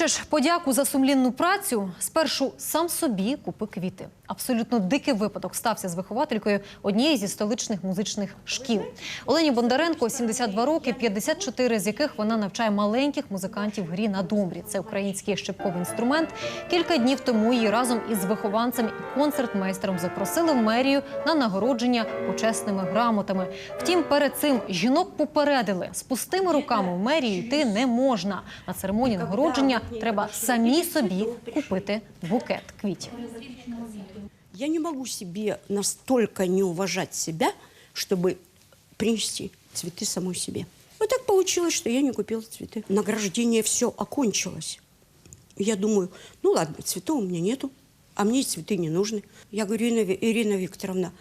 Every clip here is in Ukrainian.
Хочеш подяку за сумлінну працю? Спершу сам собі купи квіти. Абсолютно дикий випадок стався з вихователькою однієї зі столичних музичних шкіл. Олені Бондаренко 72 роки, 54 з яких вона навчає маленьких музикантів грі на домбрі. Це український щепковий інструмент. Кілька днів тому її разом із вихованцем і концертмейстером запросили в мерію на нагородження почесними грамотами. Втім, перед цим жінок попередили, з пустими руками в мерію йти не можна. На церемонії нагородження треба самі собі купити букет квітів. Я не могу себе настолько не уважать себя, чтобы принести цветы самой себе. Вот так получилось, что я не купила цветы. Награждение все окончилось. Я думаю, ну ладно, цветов у меня нету, а мне и цветы не нужны. Я говорю, Ирина, Ви- Ирина Викторовна,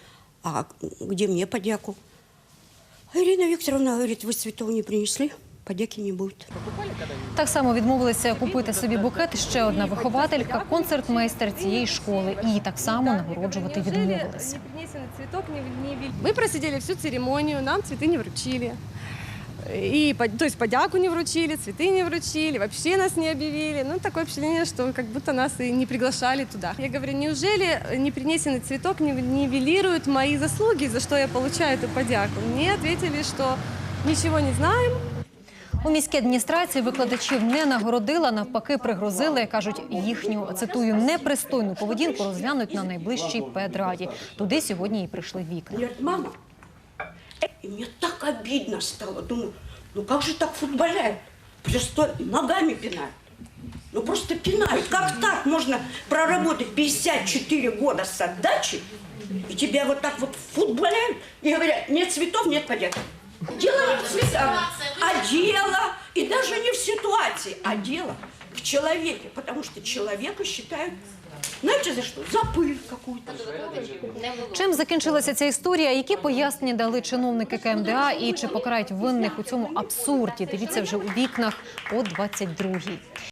а где мне подяку? А Ирина Викторовна говорит, вы цветов не принесли, подяки не будет. Так само відмовилися купити собі букет ще одна вихователька, концертмейстер цієї школи. Її так само нагороджувати відмовилися. Не принесен цветок, не, не вели. Мы просидели всю церемонию, нам цветы не вручили. И, по- то есть подяку не вручили, цветы не вручили, вообще нас не объявили. Ну, такое впечатление, что как будто нас и не приглашали туда. Я говорю, неужели не принесенный цветок не нивелирует мои заслуги, за что я получаю эту подяку? Мне ответили, что ничего не знаем, у міській адміністрації викладачів не нагородила, навпаки, пригрозили. кажуть, їхню цитую непристойну поведінку розглянуть на найближчій педраді. Туди сьогодні і прийшли вікна. Мама, и мне так обидно стало. Думаю, ну как же так футболяют? Просто ногами пинают. Ну просто пинают. Как так можно проработать 54 года с отдачей, и тебя вот так вот футболяют, и говорят, нет цветов, нет подяки. Дело не в цветах, а дело, и даже не в ситуации, а дело в человеке, потому что человека считают, Знаєте, за що? За пиль какую-то. Чим закінчилася ця історія? Які пояснення дали чиновники КМДА і чи покарають винних у цьому абсурді? Дивіться вже у вікнах о 22-й.